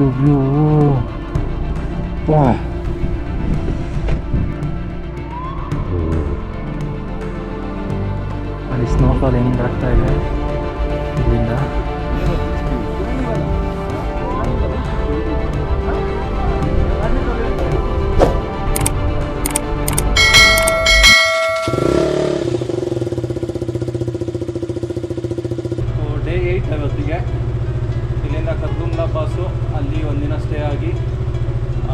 ಏನು ಗುರು ಇದು ವ್ಯೂ ವಾ ಅಲ್ಲಿ ಸ್ನೋಫಾಲ್ ಹೆಂಗೆ ಆಗ್ತಾ ಇದೆ ಇಲ್ಲಿಂದ ಡೇ ಏಯ್ಟ್ ಇವತ್ತಿಗೆ ಇಲ್ಲಿಂದ ಕರ್ಗುಂಗ್ಲಾ ಪಾಸು ಅಲ್ಲಿ ಒಂದಿನ ಸ್ಟೇ ಆಗಿ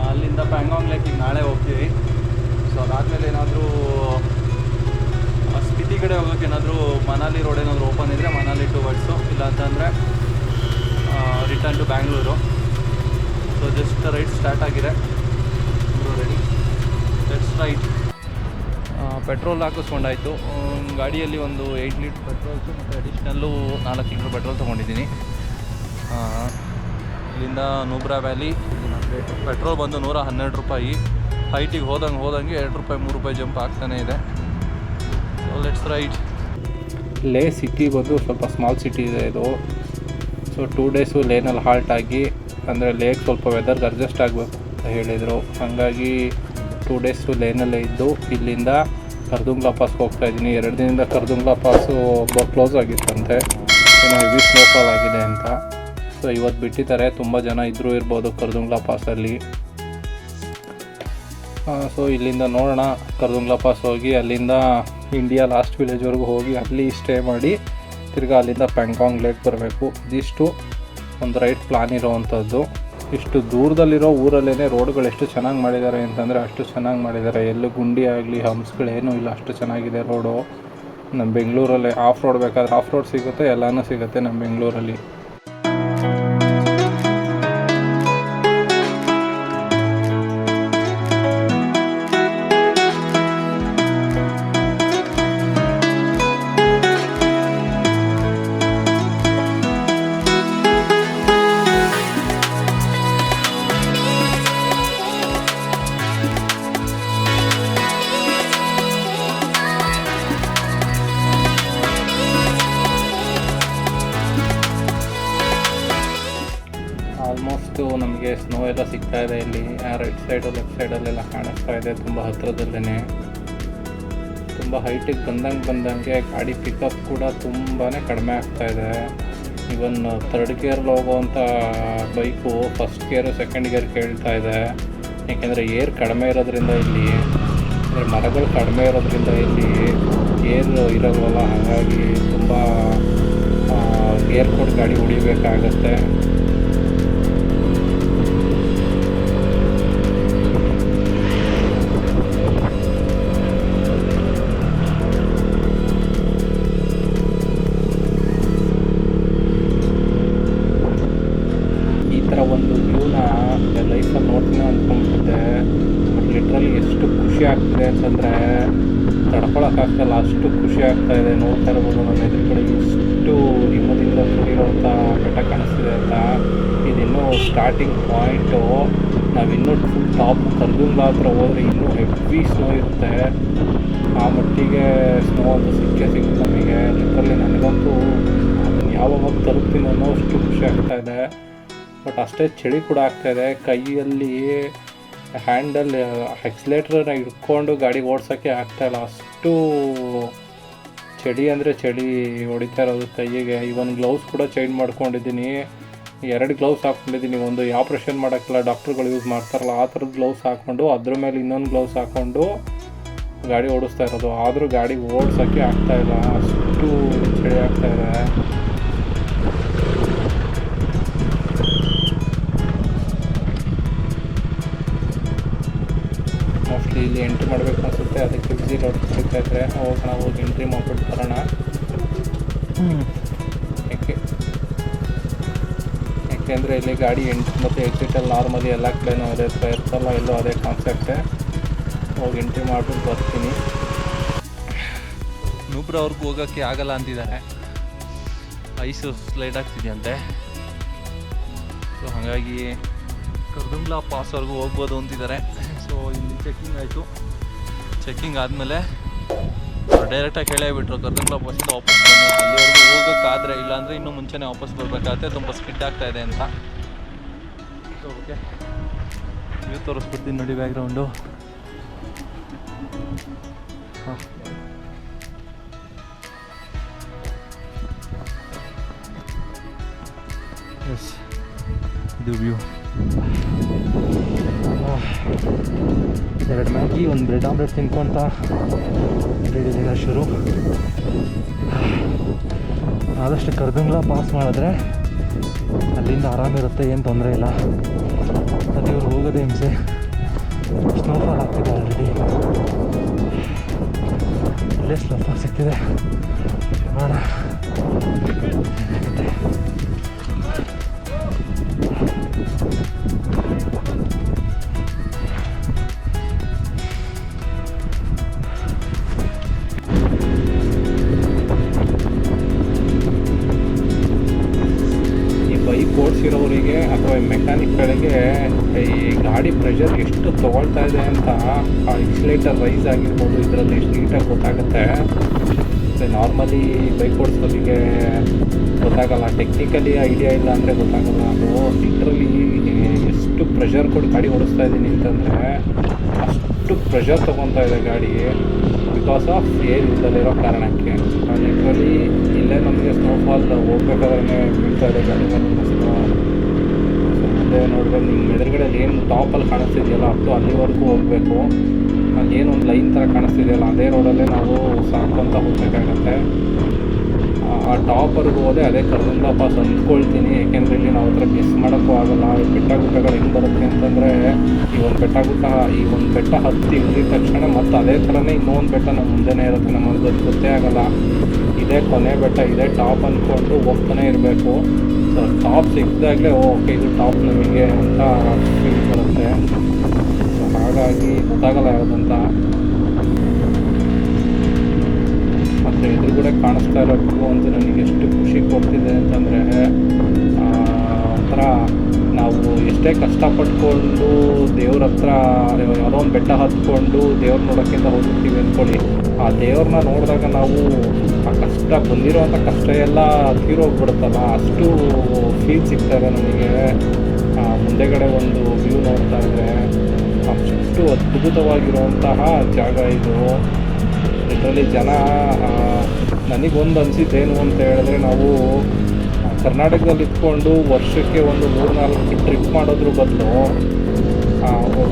ಅಲ್ಲಿಂದ ಪ್ಯಾಂಗಾಂಗ್ ಲೇಕಿಗೆ ನಾಳೆ ಹೋಗ್ತೀವಿ. ಸೊ ಅದಾದಮೇಲೆ ಏನಾದರೂ ಸ್ಪಿತಿ ಕಡೆ ಹೋಗೋಕೆ ಏನಾದರೂ ಮನಾಲಿ ರೋಡ್ ಏನಾದರೂ ಓಪನ್ ಇದ್ದರೆ ಮನಾಲಿ ಟು ವರ್ಡ್ಸು ಇಲ್ಲ ಅಂತಂದರೆ return to Bangalore so just ride start ಆಗಿದೆ. ರೆಡಿ ಲೆಟ್ಸ್ ರೈಟ್ ಪೆಟ್ರೋಲ್ ಹಾಕಿಸ್ಕೊಂಡಾಯಿತು. ಗಾಡಿಯಲ್ಲಿ ಒಂದು ಏಯ್ಟ್ ಲೀಟ್ರ್ ಪೆಟ್ರೋಲ್ಸು ಮತ್ತು ಅಡಿಷ್ನಲ್ಲು ನಾಲ್ಕು ಲೀಟ್ರ್ ಪೆಟ್ರೋಲ್ ತೊಗೊಂಡಿದ್ದೀನಿ. ಇಲ್ಲಿಂದ ನೂಬ್ರಾ ವ್ಯಾಲಿ, ಪೆಟ್ರೋಲ್ ಬಂದು ನೂರ ಹನ್ನೆರಡು ರೂಪಾಯಿ. ಹೈಟಿಗೆ ಹೋದಂಗೆ ಹೋದಂಗೆ ಎರಡು ರೂಪಾಯಿ, ಮೂರು ರೂಪಾಯಿ ಜಂಪ್ ಆಗ್ತಾನೆ ಇದೆ. ಲೆಟ್ಸ್ ರೈಟ್ ಲೇ ಸಿಟಿ ಬಂದು ಸ್ವಲ್ಪ ಸ್ಮಾಲ್ ಸಿಟಿ ಇದೆ ಇದು. ಸೊ ಟೂ ಡೇಸು ಲೇನಲ್ಲಿ ಹಾಲ್ಟ್ ಆಗಿ, ಅಂದರೆ ಲೇಕ್ ಸ್ವಲ್ಪ ವೆದರ್ಗೆ ಅಡ್ಜಸ್ಟ್ ಆಗಬೇಕು ಅಂತ ಹೇಳಿದರು. ಹಾಗಾಗಿ ಟೂ ಡೇಸು ಲೇನಲ್ಲೇ ಇದ್ದು, ಇಲ್ಲಿಂದ ಕರ್ದುಂಗ್ಲಾ ಪಾಸ್ಗೆ ಹೋಗ್ತಾ ಇದ್ದೀನಿ. ಎರಡು ದಿನದಿಂದ ಕರ್ದುಂಗ್ಲಾ ಪಾಸು ಕ್ಲೋಸ್ ಆಗಿತ್ತಂತೆ. ಏನೋ ಹೆವಿ ಸ್ನೋಫಾಲ್ ಆಗಿದೆ ಅಂತ. ಸೊ ಇವತ್ತು ಬಿಟ್ಟಿದ್ದಾರೆ. ತುಂಬ ಜನ ಇದ್ದರೂ ಇರ್ಬೋದು ಕರ್ದುಂಗ್ಲಾ ಪಾಸಲ್ಲಿ. ಸೊ ಇಲ್ಲಿಂದ ನೋಡೋಣ. ಕರ್ದುಂಗ್ಲಾ ಪಾಸ್ ಹೋಗಿ ಅಲ್ಲಿಂದ ಇಂಡಿಯಾ ಲಾಸ್ಟ್ ವಿಲೇಜ್ವರೆಗೂ ಹೋಗಿ ಅಲ್ಲಿ ಸ್ಟೇ ಮಾಡಿ ತಿರ್ಗಾ ಅಲ್ಲಿಂದ ಪ್ಯಾಂಕಾಂಗ್ ಲೇಕ್ ಬರಬೇಕು. ಇದಿಷ್ಟು ಒಂದು ರೈಟ್ ಪ್ಲಾನ್ ಇರೋವಂಥದ್ದು. ಇಷ್ಟು ದೂರದಲ್ಲಿರೋ ಊರಲ್ಲೇ ರೋಡ್ಗಳು ಎಷ್ಟು ಚೆನ್ನಾಗಿ ಮಾಡಿದ್ದಾರೆ ಅಂತಂದರೆ ಅಷ್ಟು ಚೆನ್ನಾಗಿ ಮಾಡಿದ್ದಾರೆ. ಎಲ್ಲೂ ಗುಂಡಿ ಆಗಲಿ, ಹಂಪ್ಸ್ಗಳೇನೂ ಇಲ್ಲ, ಅಷ್ಟು ಚೆನ್ನಾಗಿದೆ ರೋಡು. ನಮ್ಮ ಬೆಂಗಳೂರಲ್ಲಿ, ಆಫ್ ರೋಡ್ ಬೇಕಾದ್ರೆ ಆಫ್ ರೋಡ್ ಸಿಗುತ್ತೆ, ಎಲ್ಲನೂ ಸಿಗುತ್ತೆ ನಮ್ಮ ಬೆಂಗಳೂರಲ್ಲಿ. ಸೈಡಲ್ಲೆಲ್ಲ ಕಾಣಿಸ್ತಾ ಇದೆ, ತುಂಬ ಹತ್ತಿರದಲ್ಲೇ ತುಂಬ ಹೈಟಿಗೆ ಬಂದಂಗೆ ಬಂದಂಗೆ ಗಾಡಿ ಪಿಕಪ್ ಕೂಡ ತುಂಬಾ ಕಡಿಮೆ ಆಗ್ತಾ ಇದೆ. ಇವನ್ ಥರ್ಡ್ ಗೇರ್ಲಿ ಹೋಗುವಂಥ bike first gear second gear ಕೇಳ್ತಾ ಇದೆ. ಏಕೆಂದರೆ ಏರ್ ಕಡಿಮೆ ಇರೋದ್ರಿಂದ ಇಲ್ಲಿ, ಅಂದರೆ ಮರಗಳು ಕಡಿಮೆ ಇರೋದ್ರಿಂದ ಇಲ್ಲಿ ಏರ್ ಇರೋಲ್ವಲ್ಲ ಹಾಗಾಗಿ ತುಂಬ ಏರ್ಪೋರ್ಟ್ ಗಾಡಿ ಹೊಡಿಬೇಕಾಗತ್ತೆ ಇದೆ ನೋಡ್ತಾ ಇರ್ಬೋದು ನನ್ನ ಎದುರುಗಡೆ ಎಷ್ಟು ಹಿಮದಿಂದ ಕೂಡಿರೋಂಥ ಬೆಟ್ಟ ಕಾಣಿಸ್ತಿದೆ ಅಂತ. ಇದಿನ್ನೂ ಸ್ಟಾರ್ಟಿಂಗ್ ಪಾಯಿಂಟು ನಾವಿನ್ನೂ ಫುಲ್ ಟಾಪ್ ಕರ್ದುಂಗ್ಲ ಹತ್ರ ಹೋದರೆ ಇನ್ನೂ ಹೆವಿ ಸ್ನೋ ಇರುತ್ತೆ. ಆ ಮಟ್ಟಿಗೆ ಸ್ನೋ ಅಂತ ಸಿಕ್ಕೇ ಸಿಗುತ್ತೆ ನಮಗೆ. ಲಿಟ್ರಲ್ಲಿ ನನಗಂತೂ ಅದನ್ನು ಯಾವಾಗ ತಲುಪ್ತೀನಿ ಅನ್ನೋ ಅಷ್ಟು ಖುಷಿ ಆಗ್ತಾ ಇದೆ. ಬಟ್ ಅಷ್ಟೇ ಚಳಿ ಕೂಡ ಆಗ್ತಾ ಇದೆ. ಕೈಯಲ್ಲಿ ಹ್ಯಾಂಡಲ್ ಎಕ್ಸ್ಲೇಟ್ರನ್ನ ಹಿಡ್ಕೊಂಡು ಗಾಡಿ ಓಡ್ಸೋಕ್ಕೆ ಆಗ್ತಾಯಿಲ್ಲ ಅಷ್ಟು ಚಳಿ ಅಂದರೆ ಚಳಿ ಹೊಡಿತಾ ಇರೋದು ಕೈಯಿಗೆ ಇವನ್ ಗ್ಲೌಸ್ ಕೂಡ ಚೇಂಜ್ ಮಾಡ್ಕೊಂಡಿದ್ದೀನಿ. ಎರಡು ಗ್ಲೌಸ್ ಹಾಕ್ಕೊಂಡಿದ್ದೀನಿ. ಒಂದು ಆಪ್ರೇಷನ್ ಮಾಡೋಕ್ಕಲ್ಲ ಡಾಕ್ಟ್ರುಗಳು ಯೂಸ್ ಮಾಡ್ತಾರಲ್ಲ, ಆ ಥರದ ಗ್ಲೌಸ್ ಹಾಕ್ಕೊಂಡು, ಅದ್ರ ಮೇಲೆ ಇನ್ನೊಂದು ಗ್ಲೌಸ್ ಹಾಕ್ಕೊಂಡು ಗಾಡಿ ಓಡಿಸ್ತಾ ಇರೋದು. ಆದರೂ ಗಾಡಿ ಓಡಿಸೋಕ್ಕೆ ಆಗ್ತಾಯಿಲ್ಲ ಅಷ್ಟು ಚಳಿ ಆಗ್ತಾ ಮೋಸ್ಟ್ಲಿ ಇಲ್ಲಿ ಎಂಟ್ರಿ ಮಾಡಬೇಕು ಅನಿಸುತ್ತೆ. ಅದಕ್ಕೆ ಬಿಸಿ ಔಟ್ ಸಿಗ್ತಾ ಇದ್ರೆ ಹೋಗೋಣ ಹೋಗಿ ಎಂಟ್ರಿ ಮಾಡ್ಬಿಟ್ಟು ಬರೋಣ. ಯಾಕೆ? ಯಾಕೆಂದರೆ ಇಲ್ಲಿ ಗಾಡಿ ಎಂಟ್ರಿ ಮತ್ತು ಎಕ್ಸಿಟಲ್ಲಿ ನಾರ್ಮಲಿ ಎಲ್ಲ ಕಡೆನೂ ಅದೇ ಥರ ಇರ್ತಲ್ಲ, ಎಲ್ಲೋ ಅದೇ ಕಾನ್ಸೆಪ್ಟೆ ಹೋಗಿ ಎಂಟ್ರಿ ಮಾಡ್ಬಿಟ್ಟು ಬರ್ತೀನಿ. ನೂಬ್ರವ್ರಿಗೂ ಹೋಗೋಕ್ಕೆ ಆಗಲ್ಲ ಅಂತಿದ್ದಾರೆ ಐಸು ಸ್ಲೈಡ್ ಆಗ್ತಿದೆಯಂತೆ ಸೊ ಹಾಗಾಗಿ ಕರ್ದುಂಗ್ಲಾ ಪಾಸ್ವರೆಗೂ ಹೋಗ್ಬೋದು ಅಂತಿದ್ದಾರೆ ಸೊ ಇಲ್ಲಿ ಚೆಕ್ಕಿಂಗ್ ಆಯಿತು. ಚೆಕ್ಕಿಂಗ್ ಆದಮೇಲೆ ಡೈರೆಕ್ಟಾಗಿ ಹೇಳೇ ಬಿಟ್ರು. ಕರ್ದುಂಗ್ಲಾ ಪಾಸಿಂದ ವಾಪಸ್ ಬನ್ನಿ ಅಲ್ಲಿವರೆಗೂ ಹೋಗೋಕ್ಕಾದ್ರೆ ಇಲ್ಲಾಂದರೆ ಇನ್ನೂ ಮುಂಚೆನೇ ವಾಪಸ್ ಬರಬೇಕಾಗತ್ತೆ. ತುಂಬ ಸ್ಕಿಡ್ ಆಗ್ತಾ ಇದೆ ಅಂತ. ಓಕೆ ನೀವು ತೋರಿಸ್ಬಿಡ್ತೀನಿ ನೋಡಿ ಬ್ಯಾಕ್ಗ್ರೌಂಡು ಹಾಂ. ಎಸ್ ಇದು ವ್ಯೂ ಎರಡು ಮ್ಯಾಗಿ, ಒಂದು ಬ್ರೆಡ್ ಆಮ್ಲೆಟ್ ತಿನ್ಕೊಂತ ರೆಡಿ ದಿನ ಶುರು. ಆದಷ್ಟು ಕರ್ದಂಗ್ಲ ಪಾಸ್ ಮಾಡಿದ್ರೆ ಅಲ್ಲಿಂದ ಆರಾಮಿರುತ್ತೆ, ಏನು ತೊಂದರೆ ಇಲ್ಲ. ಅಲ್ಲಿ ಇವ್ರು ಹೋಗೋದೇ ಹಿಂಸೆ. ಸ್ನೋಫಾಲ್ ಆಗ್ತಿದೆ ಆಲ್ರೆಡಿ ಅಲ್ಲೇ ಸ್ನೋಫಾಲ್ ಸಿಗ್ತಿದೆ ಮಾಡೋಣ ಗಾಡಿ ಪ್ರೆಷರ್ ಎಷ್ಟು ತೊಗೊಳ್ತಾ ಇದೆ ಅಂತ ಆ ಇನ್ಸುಲೇಟರ್ ರೈಸ್ ಆಗಿರ್ಬೋದು, ಇದರಲ್ಲಿ ಎಷ್ಟು ನೀಟಾಗಿ ಗೊತ್ತಾಗುತ್ತೆ. ನಾರ್ಮಲಿ ಬೈಕ್ ಓಡಿಸೋರಿಗೆ ಗೊತ್ತಾಗಲ್ಲ. ಟೆಕ್ನಿಕಲಿ ಐಡಿಯಾ ಇಲ್ಲ ಅಂದರೆ ಗೊತ್ತಾಗಲ್ಲ. ಅದು ಲಿಟ್ರಲಿ ಎಷ್ಟು ಪ್ರೆಷರ್ ಕೊಟ್ಟು ಗಾಡಿ ಓಡಿಸ್ತಾ ಇದ್ದೀನಿ ಅಂತಂದರೆ, ಅಷ್ಟು ಪ್ರೆಷರ್ ತೊಗೊತಾ ಇದೆ ಗಾಡಿ ಬಿಕಾಸ್ ಆಫ್ ಏರ್ ಇಲ್ದಲ್ಲಿರೋ ಕಾರಣಕ್ಕೆ. ಲಿಟ್ರಲಿ ಇಲ್ಲೇ ನಮಗೆ ಸ್ನೋಫಾಲ್ ಹೋಗ್ಬೇಕಾದ್ರೆ ಬೀಳ್ತಾ ಇದೆ ಗಾಡಿ. ಮುಂದೆ ನೋಡಿದ್ರೆ ನಿಮ್ಮ ಎದುರುಗಡೆ ಏನು ಟಾಪಲ್ಲಿ ಕಾಣಿಸ್ತಿದೆಯಲ್ಲ ಅದು ಅಲ್ಲಿವರೆಗೂ ಹೋಗಬೇಕು. ಅಲ್ಲೇನು ಒಂದು ಲೈನ್ ಥರ ಕಾಣಿಸ್ತಿದೆಯಲ್ಲ, ಅದೇ ರೋಡಲ್ಲೇ ನಾವು ಸಾಕ್ಕೊಂತ ಹೋಗಬೇಕಾಗತ್ತೆ. ಆ- ಟಾಪ್ವರೆಗೂ ಹೋದೆ ಅದೇ ಕರ್ದಿಂದ ಪಾಸ್ ಅಂದ್ಕೊಳ್ತೀನಿ ಏಕೆಂದ್ರೆ ಇಲ್ಲಿ ನಾವು ಹತ್ರ ಮಿಸ್ ಮಾಡೋಕ್ಕೂ ಆಗಲ್ಲ, ಈ ಬೆಟ್ಟ ಗುಡ್ಡಗಳು ಹೆಂಗೆ ಬರುತ್ತೆ ಅಂತಂದರೆ, ಈ ಒಂದು ಬೆಟ್ಟ ಗುಡ್ಡ ಈ ಒಂದು ಬೆಟ್ಟ ಹತ್ತಿ ಇಳಿದ ತಕ್ಷಣ ಮತ್ತು ಅದೇ ಥರನೇ ಇನ್ನೊಂದು ಬೆಟ್ಟ ನಮ್ಮ ಮುಂದೆನೇ ಇರುತ್ತೆ ನಮ್ಮ ಗೊತ್ತು ಆಗಲ್ಲ. ಇದೇ ಕೊನೆ ಬೆಟ್ಟ, ಇದೇ ಟಾಪ್ ಅಂದ್ಕೊಂಡು ಹೋಗ್ತಾನೆ ಇರಬೇಕು. ಟಾಪ್ ಸಿಕ್ಕಿದಾಗಲೇ ಓಕೆ ಇದು ಟಾಪ್ ನಮಗೆ ಅಂತ ಫೀಲ್ ಬರುತ್ತೆ. ಸೊ ಹಾಗಾಗಿ ಗೊತ್ತಾಗಲ್ಲ ಯಾವುದಂತ. ಮತ್ತು ಎದುರುಗಡೆ ಕಾಣಿಸ್ತಾ ಇರೋ ವ್ಯೂ ಅಂತ ನನಗೆ ಎಷ್ಟು ಖುಷಿ ಕೊಡ್ತಿದೆ ಅಂತಂದರೆ ಒಂಥರ ನಾವು ಎಷ್ಟೇ ಕಷ್ಟಪಟ್ಕೊಂಡು ದೇವ್ರ ಹತ್ರ ಯಾವುದೋ ಒಂದು ಬೆಟ್ಟ ಹತ್ಕೊಂಡು ದೇವ್ರ ನೋಡೋಕ್ಕಿಂತ ಹೋಗಿರ್ತೀವಿ ಅಂದ್ಕೊಳ್ಳಿ ಆ ದೇವ್ರನ್ನ ನೋಡಿದಾಗ ನಾವು ಆ ಕಷ್ಟ ಬಂದಿರೋವಂಥ ಕಷ್ಟ ಎಲ್ಲ ತೀರೋಗ್ಬಿಡುತ್ತಲ್ಲ? ಅಷ್ಟು ಫೀಲ್ ಸಿಗ್ತಾರೆ ನಮಗೆ. ಮುಂದೆಗಡೆ ಒಂದು ವ್ಯೂ ನೋಡ್ತಾ ಇದ್ರೆ ಅಷ್ಟು ಅದ್ಭುತವಾಗಿರುವಂತಹ ಜಾಗ ಇದು. ಇದರಲ್ಲಿ ಜನ ನನಗೊಂದು ಅನಿಸಿದ್ದೇನು ಅಂತ ಹೇಳಿದ್ರೆ ನಾವು ಕರ್ನಾಟಕದಲ್ಲಿ ಇದ್ಕೊಂಡು ವರ್ಷಕ್ಕೆ ಒಂದು ಮೂರು ನಾಲ್ಕು ಟ್ರಿಪ್ ಮಾಡೋದ್ರ ಬದಲು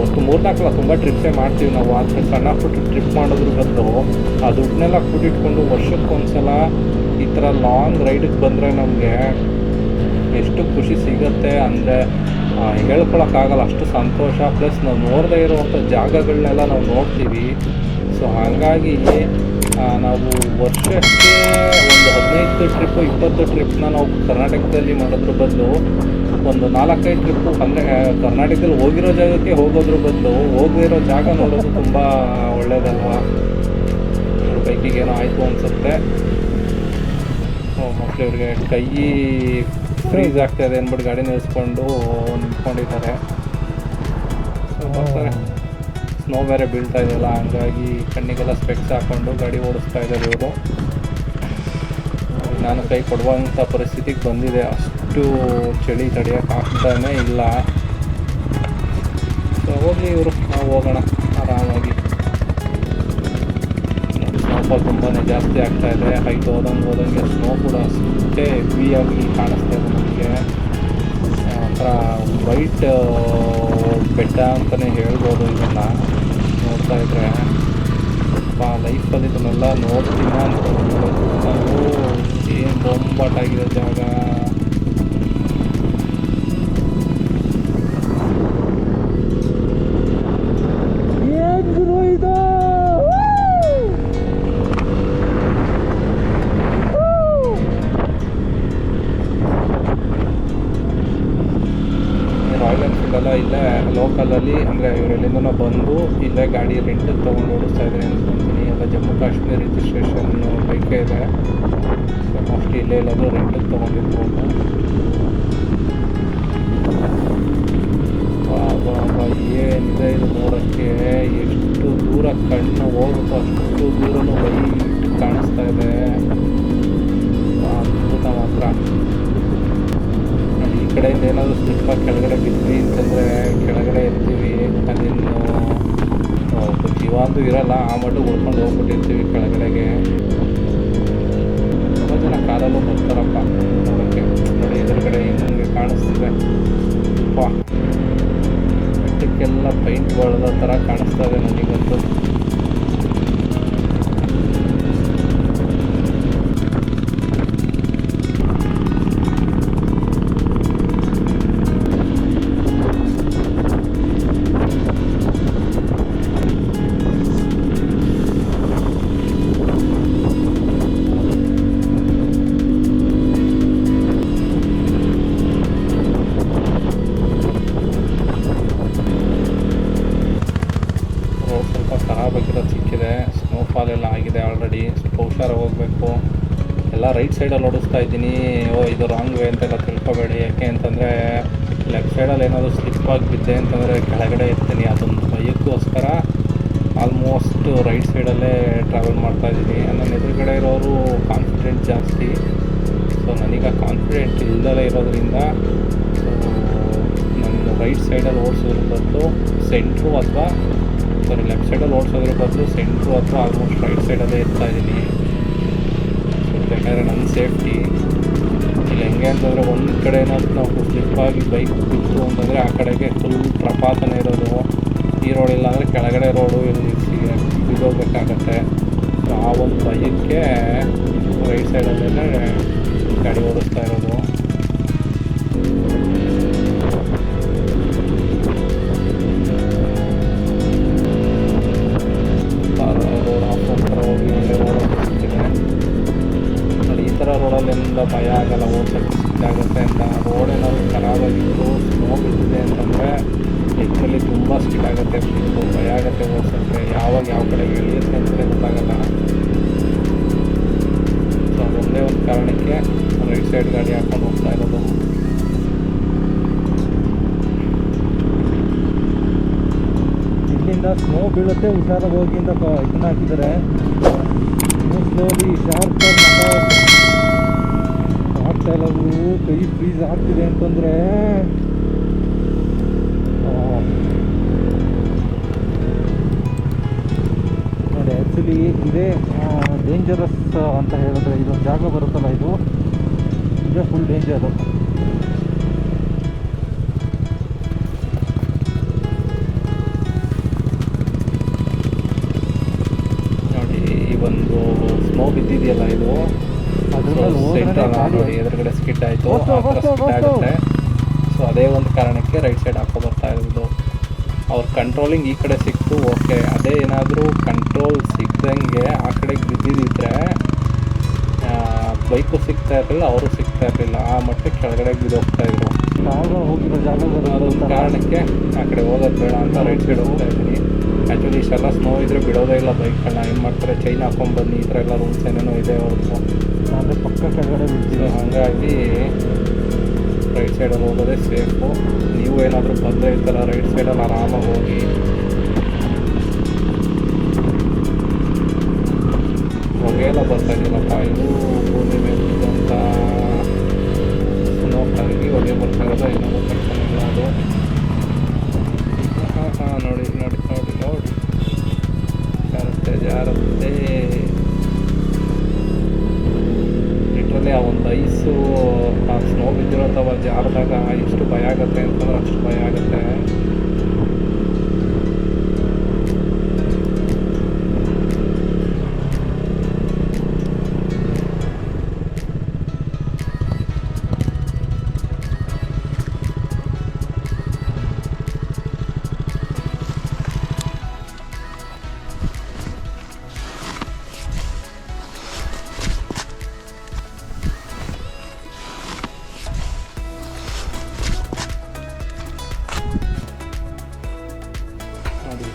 ಒಟ್ಟು ಮೂರ್ನಾಲ್ಕಲ್ಲ ತುಂಬ ಟ್ರಿಪ್ಸೇ ಮಾಡ್ತೀವಿ ನಾವು. ಆದರೆ ಸಣ್ಣ ಪುಟ್ಟ ಟ್ರಿಪ್ ಮಾಡೋದ್ರ ಬದಲು ಆ ದುಡ್ಡನ್ನೆಲ್ಲ ಕೂಡಿಟ್ಕೊಂಡು ವರ್ಷಕ್ಕೊಂದ್ಸಲ ಈ ಥರ ಲಾಂಗ್ ರೈಡಿಗೆ ಬಂದರೆ ನಮಗೆ ಎಷ್ಟು ಖುಷಿ ಸಿಗುತ್ತೆ ಅಂದರೆ ಹೇಳ್ಕೊಳಕ್ಕಾಗಲ್ಲ, ಅಷ್ಟು ಸಂತೋಷ. ಪ್ಲಸ್ ನಾವು ನೋಡದೇ ಇರುವಂಥ ಜಾಗಗಳನ್ನೆಲ್ಲ ನಾವು ನೋಡ್ತೀವಿ. ಸೊ ಹಾಗಾಗಿ ನಾವು ವರ್ಷಕ್ಕೆ ಒಂದು ಹದಿನೈದು ಟ್ರಿಪ್ಪು ಇಪ್ಪತ್ತು ಟ್ರಿಪ್ನ ನಾವು ಕರ್ನಾಟಕದಲ್ಲಿ ಮಾಡೋದ್ರ ಬದಲು ಒಂದು ನಾಲ್ಕೈದು ಟ್ರಿಪ್ಪು ಅಂದರೆ ಕರ್ನಾಟಕದಲ್ಲಿ ಹೋಗಿರೋ ಜಾಗಕ್ಕೆ ಹೋಗೋದ್ರ ಬದಲು ಹೋಗದೇ ಇರೋ ಜಾಗ ನೋಡೋದು ತುಂಬ ಒಳ್ಳೇದಲ್ವಾ? ಬೈಕಿಗೆ ಏನೋ ಆಯಿತು ಅನಿಸುತ್ತೆ. ಮೋಸ್ಟ್ಲಿ ಇವ್ರಿಗೆ ಕೈ ಫ್ರೀಸ್ ಆಗ್ತಾ ಇದೆ ಅಂದ್ಬಿಟ್ಟು ಗಾಡಿ ನಿಲ್ಲಿಸ್ಕೊಂಡು ನಿಂತ್ಕೊಂಡಿದ್ದಾರೆ ಸ್ನೋ ಬೇರೆ ಬೀಳ್ತಾ ಇದೆಯಲ್ಲ, ಹಂಗಾಗಿ ಕಣ್ಣಿಗೆಲ್ಲ ಸ್ಪೆಕ್ಸ್ ಹಾಕ್ಕೊಂಡು ಗಾಡಿ ಓಡಿಸ್ತಾ ಇದ್ದಾರೆ ಇವರು. ನಾನು ಕೈ ಕೊಡುವಂಥ ಪರಿಸ್ಥಿತಿಗೆ ಬಂದಿದೆ ಅಷ್ಟು. ಚಳಿ ತಡೆಯೋಕೆ ಆಗ್ತಾನೆ ಇಲ್ಲ. ಸೊ ಹೋಗಲಿ ಇವರು, ನಾವು ಹೋಗೋಣ ಆರಾಮಾಗಿ. ಸ್ನೋಫಾಲ್ ತುಂಬಾ ಜಾಸ್ತಿ ಆಗ್ತಾ ಇದೆ. ಹೈಟ್ ಹೋದಂಗೆ ಹೋದಂಗೆ ಸ್ನೋ ಕೂಡ ಅಷ್ಟೇ ಹೆವಿಯಾಗಿ ಕಾಣಿಸ್ತಾ ಇದೆ ನಮಗೆ. ಒಂಥರ ವೈಟ್ ಬೆಟ್ಟ ಅಂತಲೇ ಹೇಳ್ಬೋದು ಇದನ್ನು ನೋಡ್ತಾ ಇದ್ರೆ. ಲೈಫಲ್ಲಿ ಇದನ್ನೆಲ್ಲ ನೋಡ್ತೀನಿ ಅಂತ ಏನು ಬೊಂಬಾಟಾಗಿದೆ ಜಾಗ. ಅಂದರೆ ಇವರೆಲ್ಲಿಂದನೋ ಬಂದು ಇಲ್ಲೇ ಗಾಡಿ ರೆಂಟ್ ತೊಗೊಂಡು ಓಡಿಸ್ತಾ ಇದ್ದಾರೆ ಆ ಮಟ್ಟಿಗೆ ಉಳ್ಕೊಂಡು ಹೋಗ್ಬಿಟ್ಟಿರ್ತೀವಿ ಕೆಳಗಡೆಗೆ. ತುಂಬ ಜನ ಕಾಲಲ್ಲೂ ಹೋಗ್ತಾರಪ್ಪ. ನೋಡೋಕ್ಕೆ ನೋಡಿ ಎದುರುಗಡೆ ಹಿಂಗೆ ಕಾಣಿಸ್ತಿದೆ. ಅಪ್ಪ ಬೆಟ್ಟಕ್ಕೆಲ್ಲ ಪೈಂಟ್ ಬಳದ ಥರ ಕಾಣಿಸ್ತಾ ಇದೆ ನನಗಂತೂ. ಖರಾಬಾಗಿರೋದು ಸಿಕ್ಕಿದೆ ಸ್ನೋಫಾಲ್ ಎಲ್ಲ ಆಗಿದೆ ಆಲ್ರೆಡಿ ಸ್ವಲ್ಪ ಹುಷಾರಾಗಿ ಹೋಗಬೇಕು. ಎಲ್ಲ ರೈಟ್ ಸೈಡಲ್ಲಿ ಓಡಿಸ್ತಾ ಇದ್ದೀನಿ. ಓ, ಇದು ರಾಂಗ್ ವೇ ಅಂತೆಲ್ಲ ತಿಳ್ಕೊಬೇಡಿ. ಯಾಕೆ ಅಂತಂದರೆ ಲೆಫ್ಟ್ ಸೈಡಲ್ಲಿ ಏನಾದರೂ ಸ್ಲಿಪ್ ಆಗಿ ಬಿದ್ದೆ ಅಂತಂದರೆ ಕೆಳಗಡೆ ಇರ್ತೀನಿ. ಅದೊಂದು ಭಯಕ್ಕೋಸ್ಕರ ಆಲ್ಮೋಸ್ಟ್ ರೈಟ್ ಸೈಡಲ್ಲೇ ಟ್ರಾವೆಲ್ ಮಾಡ್ತಾ ಇದ್ದೀನಿ. ನನ್ನ ಎದುರುಗಡೆ ಇರೋರು ಕಾನ್ಫಿಡೆಂಟ್ ಜಾಸ್ತಿ. ಸೊ ನನಗೆ ಕಾನ್ಫಿಡೆಂಟ್ ಇಲ್ಲದಲೇ ಇರೋದ್ರಿಂದ ಸೊ ನಾನು ರೈಟ್ ಸೈಡಲ್ಲಿ ಓಡಿಸೋದ್ರ ಬದಲು ಸೆಂಟ್ರು ಅಥವಾ ಸಾರಿ ಲೆಫ್ಟ್ ಸೈಡಲ್ಲಿ ಓಡಿಸೋದ್ರ ಬದಲು ಸೆಂಟ್ರು ಅಥವಾ ಆಲ್ಮೋಸ್ಟ್ ರೈಟ್ ಸೈಡಲ್ಲೇ ಇರ್ತಾ ಇದ್ದೀನಿ ಯಾಕಂದರೆ ನನ್ನ ಸೇಫ್ಟಿ ಇಲ್ಲಿ, ಹೆಂಗೆ ಅಂತಂದರೆ ಒಂದು ಕಡೆ ಏನಾದರೂ ನಾವು ಸ್ಲಿಪ್ ಆಗಿ ಬೈಕ್ ಬಿತ್ತು ಅಂತಂದರೆ ಆ ಕಡೆಗೆ ಫುಲ್ ಪ್ರಪಾತನೇ ಇರೋದು. ಈ ರೋಡ್ ಇಲ್ಲ ಅಂದರೆ ಕೆಳಗಡೆ ರೋಡು ಇಲ್ಲಿ ಬಿದ್ದೋಗ್ಬೇಕಾಗತ್ತೆ ಆ ಒಂದು ಬೈಕ್ಗೆ ರೈಟ್ ಸೈಡಲ್ಲೇ ಗಾಡಿ ಓಡಿಸ್ತಾ ಇರೋದು. ಇಲ್ಲಿಂದ ಸ್ನೋ ಬೀಳುತ್ತೆ, ಹುಷಾರಾಗಿ ಹೋಗಿ ಅಂತ ಇದನ್ನ ಹಾಕಿದ್ದಾರೆ. ಶಾರ್ಪ್ ಆಗ್ತಾ ಇಲ್ಲ ಕೈ ಫ್ರೀಸ್ ಆಗ್ತಿದೆ ಅಂತಂದ್ರೆ. ನೋಡಿ ಆ್ಯಕ್ಚುಲಿ ಇದೇ ಡೇಂಜರಸ್ ಅಂತ ಹೇಳಿದ್ರೆ ಇದೊಂದು ಜಾಗ ಬರುತ್ತಲ್ಲ ಇದು. ಇದೇ ಫುಲ್ ಡೇಂಜರು ನೋಡಿ ಎದುರುಗಡೆ ಸ್ಕಿಡ್ ಆಯಿತು ಸ್ಕಿಡ್ ಆಗುತ್ತೆ. ಸೊ ಅದೇ ಒಂದು ಕಾರಣಕ್ಕೆ ರೈಟ್ ಸೈಡ್ ಹಾಕೋ ಬರ್ತಾ ಇರೋದು. ಅವ್ರ ಕಂಟ್ರೋಲಿಂಗ್ ಈ ಕಡೆ ಸಿಕ್ತು ಓಕೆ ಅದೇ ಏನಾದರೂ ಕಂಟ್ರೋಲ್ ಸಿಗ್ದಂಗೆ ಆ ಕಡೆ ಬಿದ್ದಿದ್ದಿದ್ರೆ ಬೈಕು ಸಿಗ್ತಾ ಇರಲಿಲ್ಲ ಅವರು ಸಿಗ್ತಾ ಇರಲಿಲ್ಲ. ಆ ಮಟ್ಟಕ್ಕೆ ಕೆಳಗಡೆ ಬಿದ್ದೋಗ್ತಾ ಇದ್ರು. ಅದೊಂದು ಕಾರಣಕ್ಕೆ ಆ ಕಡೆ ಹೋಗೋದು ಬೇಡ ಅಂತ ರೈಟ್ ಸೈಡ್ ಹೋಗ್ತಾ ಇದ್ದೀನಿ. ಆ್ಯಕ್ಚುಲಿ ಇಷ್ಟೆಲ್ಲ ಸ್ನೋ ಇದ್ರೆ ಬಿಡೋದೇ ಇಲ್ಲ ಬೈಕ್ಗಳನ್ನ ಏನು ಮಾಡ್ತಾರೆ? ಚೈನ್ ಹಾಕೊಂಡ್ಬನ್ನಿ ಈ ಥರ ಎಲ್ಲ ರೂಲ್ಸ್ ಏನೇನೋ ಇದೆ ಅವ್ರದ್ದು ಕೆಳಗಡೆ ಬಿಡ್ತೀವಿ. ಹಾಗಾಗಿ ರೈಟ್ ಸೈಡಲ್ಲಿ ಹೋಗೋದೇ ಸೇಫು. ನೀವು ಏನಾದರೂ ಬಂದರೆ ಈ ರೈಟ್ ಸೈಡಲ್ಲಿ ಆರಾಮಾಗಿ ಹೊಗೆ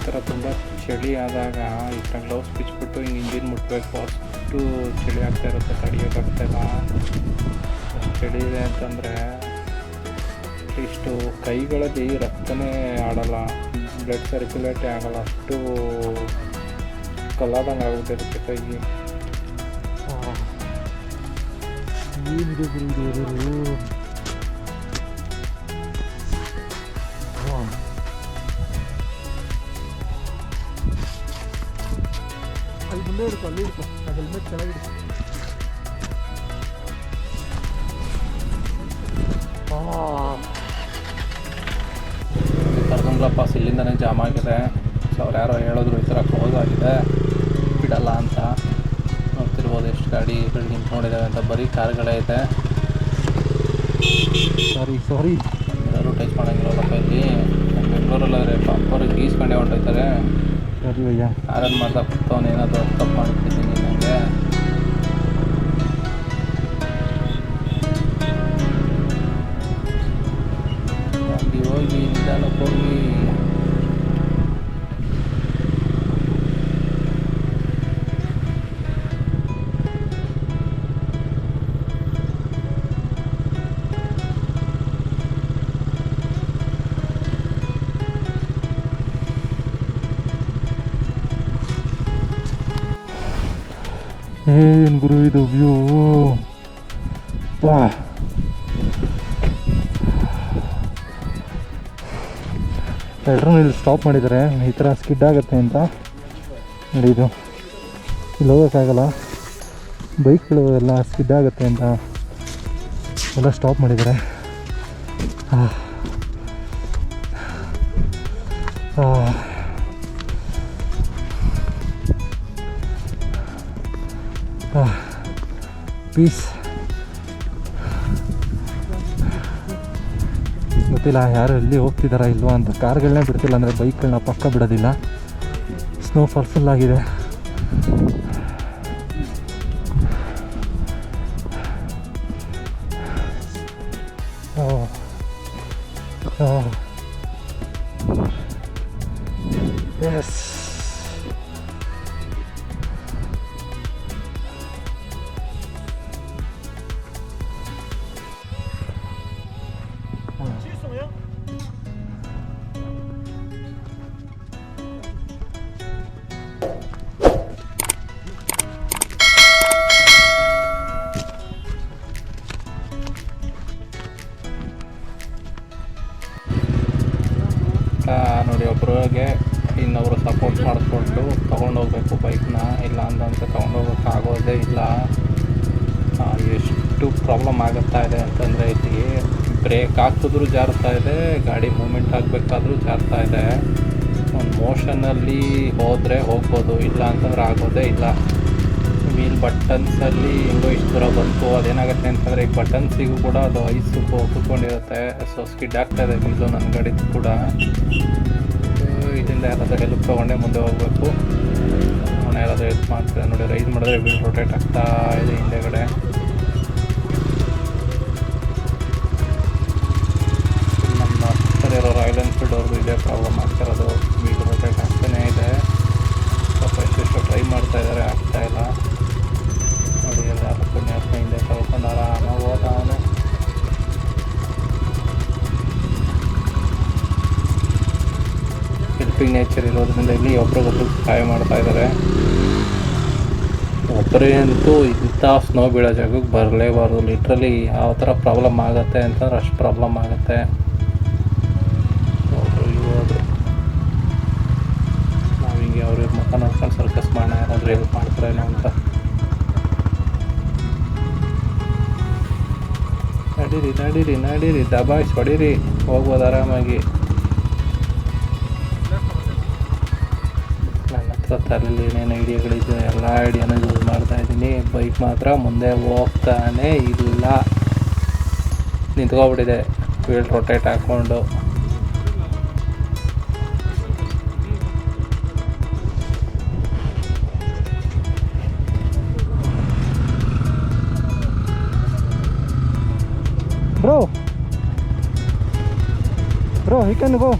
ಥರ ತುಂಬ ಚಳಿ ಆದಾಗ ಈ ಥರ ಗ್ಲೌಸ್ ಬಿಚ್ಚಿಬಿಟ್ಟು ಹಿಂಗೆ ಇಂಜಿನ್ ಮುಟ್ಟಬೇಕು ಅಷ್ಟು ಚಳಿ ಆಗ್ತಾ ಇರುತ್ತೆ ತಡಿಯೋಕ್ಕಾಗ್ತಾಯಿಲ್ಲ ಚಳಿ ಇದೆ ಅಂತಂದರೆ ಇಷ್ಟು ಕೈಗಳಲ್ಲಿ ರಕ್ತನೇ ಆಡಲ್ಲ ಬ್ಲಡ್ ಸರ್ಕ್ಯುಲೇಟೇ ಆಗಲ್ಲ, ಅಷ್ಟು ಕಲ್ಲಾದಂಗೆ ಆಗ್ಬಿಟ್ಟಿರುತ್ತೆ ಕೈಗೆ. ಏನಿದೆ ಅಲ್ಲೇ ಹಿಡ್ಕೊ ಅಲ್ಲೇ ಹಿಡ್ಕೊ ಆ ಹೆಲ್ಮೆಟ್ ಕೆಳಗೆ ಹಿಡ್ಕೊ ಕರ್ಗಂಗ್ಲ ಪಾಸ್ ಇಲ್ಲಿಂದನೇ ಜಾಮ್ ಆಗಿದೆ. ಸೊ ಅವ್ರು ಯಾರೋ ಹೇಳಿದ್ರು ಈ ಥರ ಕ್ಲೋಸ್ ಆಗಿದೆ. ಬಿಡಲ್ಲ ಅಂತ ನೋಡ್ತಿರ್ಬೋದು ಎಷ್ಟು ಗಾಡಿಗಳು ನಿಂತ್ಕೊಂಡಿದ್ದಾವೆ ಅಂತ. ಬರೀ ಕಾರ್ಗಳೇ ಇದೆ. ಸಾರಿ ಸಾರಿ ಯಾರು ಟಚ್ ಮಾಡೋಂಗಿರೋಲ್ಲಪ್ಪ ಇಲ್ಲಿ? ಬೆಂಗಳೂರಲ್ಲಾದ್ರೆ ಪ್ರಾಪರ್ ಗೀಸ್ಕೊಂಡೇ ಹೊಂಟೋಯ್ತಾರೆ. ಸರಿ ಭಯ್ಯ ಆರನ್ ಮಾಡ್ತಾ ಕೂತವನು ಏನಾದರೂ ಏನು ಗುರು ಇದು ವ್ಯೂ? ವಾ ಎಲ್ರೂ ಇಲ್ಲಿ ಸ್ಟಾಪ್ ಮಾಡಿದ್ದಾರೆ ಈ ಥರ ಸ್ಕಿಡ್ ಆಗುತ್ತೆ ಅಂತ. ನೋಡಿ ಇದು. ಇಲ್ಲಿ ಹೋಗೋಕ್ಕಾಗಲ್ಲ. ಬೈಕ್ಗಳು ಎಲ್ಲ ಸ್ಕಿಡ್ ಆಗುತ್ತೆ ಅಂತ. ಎಲ್ಲ ಸ್ಟಾಪ್ ಮಾಡಿದ್ದಾರೆ. ಆ. ಪೀಸ್ ಗೊತ್ತಿಲ್ಲ, ಯಾರು ಎಲ್ಲಿ ಹೋಗ್ತಿದ್ದಾರಾ ಇಲ್ವಾ ಅಂತ. ಕಾರ್ಗಳನ್ನೇ ಬಿಡ್ತಿಲ್ಲ ಅಂದರೆ ಬೈಕ್ಗಳನ್ನ ಪಕ್ಕ ಬಿಡೋದಿಲ್ಲ. ಸ್ನೋಫಾಲ್ ಫುಲ್ ಆಗಿದೆ. ನೋಡಿ ಒಬ್ರಿಗೆ ಇನ್ನೊಬ್ರು ಸಪೋರ್ಟ್ ಮಾಡಿಸ್ಕೊಂಡು ತೊಗೊಂಡೋಗ್ಬೇಕು ಬೈಕ್ನ ಇಲ್ಲ ಅಂದಂತೆ ತೊಗೊಂಡೋಗೋಕ್ಕಾಗೋದೇ ಇಲ್ಲ. ಎಷ್ಟು ಪ್ರಾಬ್ಲಮ್ ಆಗುತ್ತಾ ಇದೆ ಅಂತಂದರೆ ಇಲ್ಲಿ ಬ್ರೇಕ್ ಹಾಕಿದ್ರು ಜಾರ್ತಾ ಇದೆ, ಗಾಡಿ ಮೂಮೆಂಟ್ ಆಗಬೇಕಾದ್ರೂ ಜಾರ್ತಾ ಇದೆ. ಒಂದು ಮೋಷನಲ್ಲಿ ಹೋದರೆ ಹೋಗ್ಬೋದು, ಇಲ್ಲ ಅಂತಂದ್ರೆ ಆಗೋದೇ ಇಲ್ಲ. ವೀಲ್ ಬಟನ್ಸಲ್ಲಿ ಹೆಂಗೋ ಇಷ್ಟು ದೂರ ಬಂತು, ಅದೇನಾಗುತ್ತೆ ಅಂತಂದರೆ ಈ ಬಟನ್ಸಿಗೂ ಕೂಡ ಅದು ಐಸ್ ಕೂತ್ಕೊಂಡಿರುತ್ತೆ. ಸೊ ಸ್ಕಿಡ್ ಆಗ್ತಾ ಇದೆ ವೀಲು ನನ್ನ ಗಾಡಿದು ಕೂಡ. ಇದರಿಂದ ಯಾರಾದರೂ ಹೆಲ್ಪ್ ತೊಗೊಂಡೆ ಮುಂದೆ ಹೋಗಬೇಕು. ಅವನ ಯಾರಾದರೂ ಹೆಲ್ಪ್ ಮಾಡ್ತಾರೆ ನೋಡಿ ರೈಸ್ ಮಾಡಿದ್ರೆ ವೀಲ್ ರೊಟೇಟ್ ಆಗ್ತಾ ಇದೆ ಹಿಂದೆಗಡೆ. ಒಬ್ಬರೇ ಅಂತೂ ಇಂಥ ಸ್ನೋ ಬೀಳೋ ಜಾಗಕ್ಕೆ ಬರಲೇಬಾರ್ದು. ಲಿಟ್ರಲಿ ಯಾವ ಥರ ಪ್ರಾಬ್ಲಮ್ ಆಗುತ್ತೆ ಅಂತಂದ್ರೆ ಅಷ್ಟು ಪ್ರಾಬ್ಲಮ್ ಆಗುತ್ತೆ. ನಾವು ಹಿಂಗೆ ಅವ್ರ ಮುಖ ನೋಡ್ಕೊಂಡು ಸರ್ಕಸ್ ಮಾಡೋಣ, ಯಾರಾದರೂ ಹೆಲ್ಪ್ ಮಾಡ್ತಾರೇನೋ ಅಂತ. ನಡೀರಿ ನಡೀರಿ ನಡೀರಿ, ದಬಾಯಿಸಿ ಹೊಡೀರಿ. ಹೋಗ್ಬೋದು ಆರಾಮಾಗಿ. ತಲೆಯಲ್ಲಿ ಏನೇನು ಐಡಿಯಾಗಳಿದ್ದು ಎಲ್ಲ ಐಡಿಯಾನ ಯೂಸ್ ಮಾಡ್ತಾ ಇದ್ದೀನಿ. ಬೈಕ್ ಮಾತ್ರ ಮುಂದೆ ಹೋಗ್ತಾನೆ ಇಲ್ಲ. ನಿಂತ್ಕೊಬಿಟ್ಟಿದೆ. ವೀಲ್ ರೊಟೇಟ್ ಹಾಕ್ಕೊಂಡು. ಬ್ರೋ ಬ್ರೋ ಕ್ಯಾನ್ ಗೋ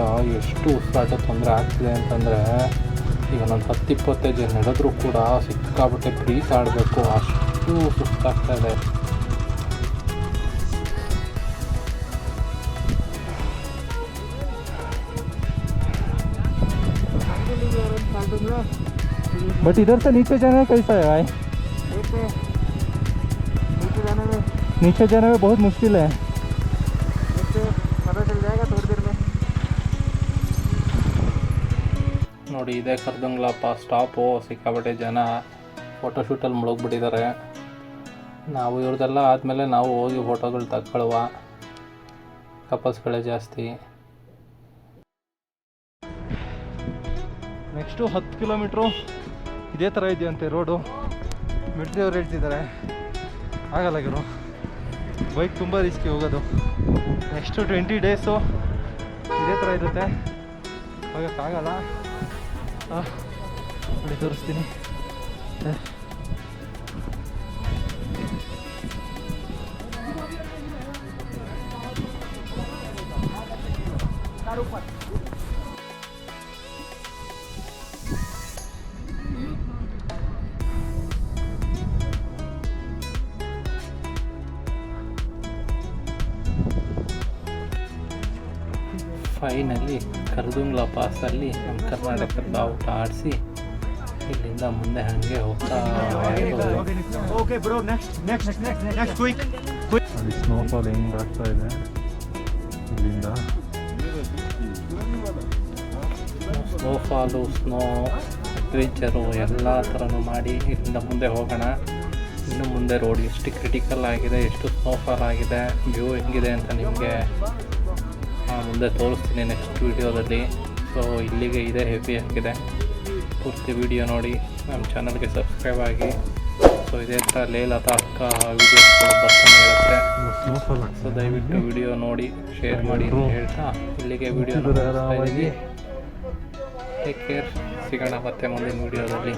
ಎಷ್ಟು ಉಸಿರಾಟ ತೊಂದರೆ ಆಗ್ತಿದೆ ಅಂತಂದರೆ ಈಗ ನಾನು ಹತ್ತು ಇಪ್ಪತ್ತೈದು ಜನ ನಡೆದ್ರೂ ಕೂಡ ಸಿಕ್ಕಾಬಿಟ್ಟೆ ಬ್ರೀತ್ ಆಡಬೇಕು ಅಷ್ಟು ಸುಸ್ತಾಗ್ತಾ ಇದೆ बट इधर से नीचे जाना कैसा है भाई नीचे जाने में बहुत मुश्किल है ನೋಡಿ ಇದೇ ಕರ್ದಂಗ್ಲಪ್ಪ ಸ್ಟಾಪು ಸಿಕ್ಕಾಬಿಟ್ಟೆ ಜನ ಫೋಟೋಶೂಟಲ್ಲಿ ಮುಳುಗ್ಬಿಟ್ಟಿದ್ದಾರೆ ನಾವು ಇವ್ರದ್ದೆಲ್ಲ ಆದಮೇಲೆ ನಾವು ಹೋಗಿ ಫೋಟೋಗಳು ತಗೊಳ್ಳುವ ಕಪಲ್ಸ್ಗಳೇ ಜಾಸ್ತಿ. ನೆಕ್ಸ್ಟು ಹತ್ತು ಕಿಲೋಮೀಟ್ರು ಇದೇ ಥರ ಇದೆಯಂತೆ ರೋಡು ಮಿಲ್ಟ್ರಿ ಅವ್ರು ಹೇಳ್ತಿದ್ದಾರೆ ಆಗಲ್ಲ ಗುರು. ಬೈಕ್ ತುಂಬ ರಿಸ್ಕಿ ಹೋಗೋದು. ನೆಕ್ಸ್ಟು ಟ್ವೆಂಟಿ ಡೇಸು ಇದೇ ಥರ ಇರುತ್ತೆ. ಹೋಗೋಕ್ಕಾಗಲ್ಲ ನೋಡಿ ತೋರಿಸ್ತೀನಿ. ಪಾಸಲ್ಲಿ ನಮ್ಮ ಕರ್ನಾಟಕದ ಬಾವುಟ ಆಡಿಸಿ ಇಲ್ಲಿಂದ ಮುಂದೆ ಹಂಗೆ ಹೋಗ್ತಾ ಅಲ್ಲಿ ಇದೆ? ಇಲ್ಲಿಂದ? ಸ್ನೋಫಾಲು ಸ್ನೋ ಅಡ್ವೆಂಚರು ಎಲ್ಲ ಥರನೂ ಮಾಡಿ ಇಲ್ಲಿಂದ ಮುಂದೆ ಹೋಗೋಣ. ಇನ್ನು ಮುಂದೆ ರೋಡ್ ಎಷ್ಟು ಕ್ರಿಟಿಕಲ್ ಆಗಿದೆ ಎಷ್ಟು ಸ್ನೋಫಾಲ್ ಆಗಿದೆ ವ್ಯೂ ಹೆಂಗಿದೆ ಅಂತ ನಿಮಗೆ ಮುಂದೆ ತೋರಿಸ್ತೀನಿ ನೆಕ್ಸ್ಟ್ ವೀಡಿಯೋದಲ್ಲಿ ಸೊ ಇಲ್ಲಿಗೆ ಇದೇ ಹೆವಿ ಆಗಿದೆ. ಪೂರ್ತಿ ವಿಡಿಯೋ ನೋಡಿ, ನಮ್ಮ ಚಾನಲ್ಗೆ ಸಬ್ಸ್ಕ್ರೈಬ್ ಆಗಿ. ಸೊ ಇದೇ ಥರ ಲೇ ಅಕ್ಕ ವೀಡಿಯೋಸ್ಗಳು ಬರ್ತಾನೆ ಇರುತ್ತೆ. ಸೊ ದಯವಿಟ್ಟು ವಿಡಿಯೋ ನೋಡಿ ಶೇರ್ ಮಾಡಿ ಹೇಳ್ತಾ ಇಲ್ಲಿಗೆ ವಿಡಿಯೋ ಟೇಕ್ ಕೇರ್ ಸಿಗೋಣ ಮತ್ತೆ ಮುಂದಿನ ವಿಡಿಯೋದಲ್ಲಿ